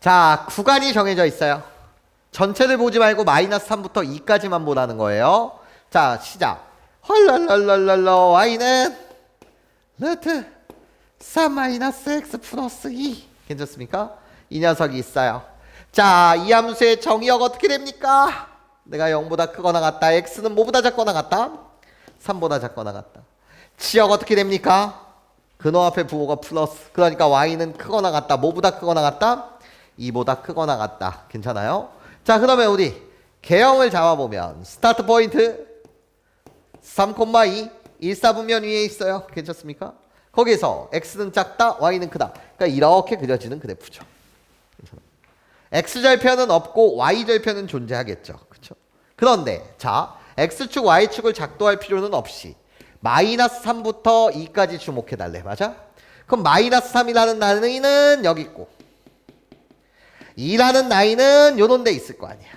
자, 구간이 정해져 있어요. 전체를 보지 말고 마이너스 3부터 2까지만 보라는 거예요. 자, 시작. 헐랄랄랄랄라 y는 루트 3 마이너스 x 플러스 2 괜찮습니까? 이 녀석이 있어요. 자, 이 함수의 정의역 어떻게 됩니까? 내가 0보다 크거나 같다. x는 뭐보다 작거나 같다? 3보다 작거나 같다. 지역 어떻게 됩니까? 근호 앞에 부호가 플러스. 그러니까 y는 크거나 같다. 뭐보다 크거나 같다? 2보다 크거나 같다. 괜찮아요? 자, 그러면 우리 개형을 잡아보면 스타트 포인트 3,2 일사분면 위에 있어요. 괜찮습니까? 거기서 x는 작다, y는 크다. 그러니까 이렇게 그려지는 그래프죠. 괜찮아요. x절편은 없고 y절편은 존재하겠죠. 그렇죠? 그런데 자, x축, y축을 작도할 필요는 없이 마이너스 3부터 2까지 주목해 달래. 맞아? 그럼 마이너스 3이라는 나이는 여기 있고 2라는 나이는 요런 데 있을 거 아니야.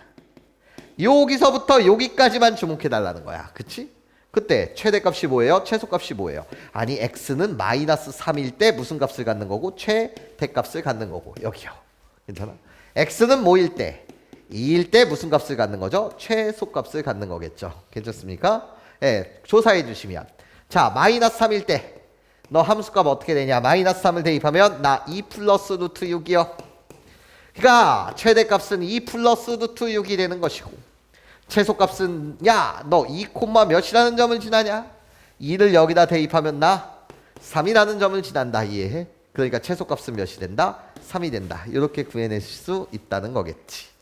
여기서부터 여기까지만 주목해 달라는 거야. 그치? 그때 최대값이 뭐예요? 최소값이 뭐예요? 아니 x는 마이너스 3일 때 무슨 값을 갖는 거고 최대값을 갖는 거고 여기요. 괜찮아? x는 뭐일 때? 2일 때 무슨 값을 갖는 거죠? 최소값을 갖는 거겠죠. 괜찮습니까? 예, 조사해 주시면 자 마이너스 3일 때 너 함수값 어떻게 되냐? 마이너스 3을 대입하면 나 2 플러스 루트 6이요. 그러니까 최대값은 2 플러스 루트 6이 되는 것이고 최소값은 야 너 2 콤마 몇이라는 점을 지나냐? 2를 여기다 대입하면 나 3이라는 점을 지난다 이해해? 그러니까 최소값은 몇이 된다? 3이 된다 이렇게 구해낼 수 있다는 거겠지